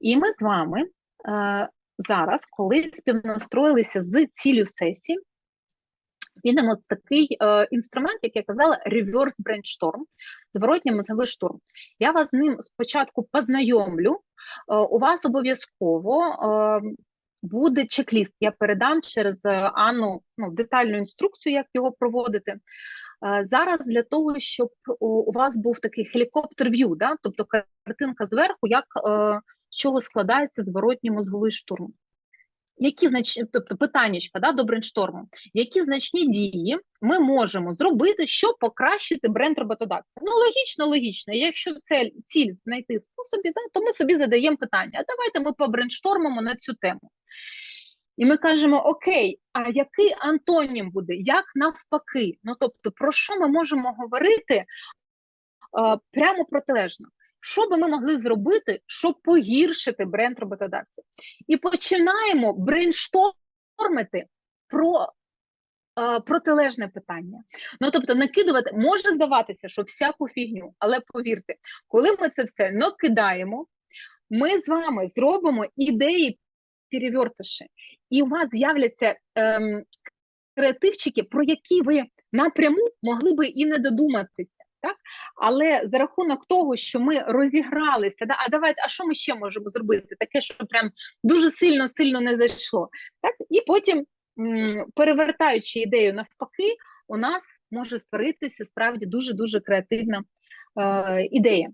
І ми з вами е, зараз, коли співнастроїлися з цілю сесії, підемо в такий е, інструмент, як я казала, reverse brainstorm, зворотній мозговий штурм. Я вас з ним спочатку познайомлю. Е, у вас обов'язково е, буде чек-ліст. Я передам через е, Анну ну, детальну інструкцію, як його проводити. Е, Зараз для того, щоб у, вас був такий хелікоптер в'ю, да? тобто картинка зверху, як е, з чого складається зворотній мозговий штурм. Які значні, тобто питаннячка да, до брейншторму, які значні дії ми можемо зробити, щоб покращити бренд роботодавця? Ну, логічно, логічно. Якщо цель, ціль знайти способі, да, то ми собі задаємо питання: а давайте ми побрейнштормимо на цю тему. І ми кажемо: Окей, а який антонім буде? Як навпаки? Ну тобто, про що ми можемо говорити прямо протилежно? Що би ми могли зробити, щоб погіршити бренд роботодавця? І починаємо брейнштормити про протилежне питання. Ну тобто, накидувати може здаватися, що всяку фігню, але повірте, коли ми це все накидаємо, ми з вами зробимо ідеї перевертиші, і у вас з'являться ем, креативчики, про які ви напряму могли би і не додуматися. Так, але за рахунок того, що ми розігралися, да, а давайте, а що ми ще можемо зробити? Таке, що прям дуже сильно сильно не зайшло. Так, і потім, перевертаючи ідею навпаки, у нас може створитися справді дуже дуже креативна е, ідея.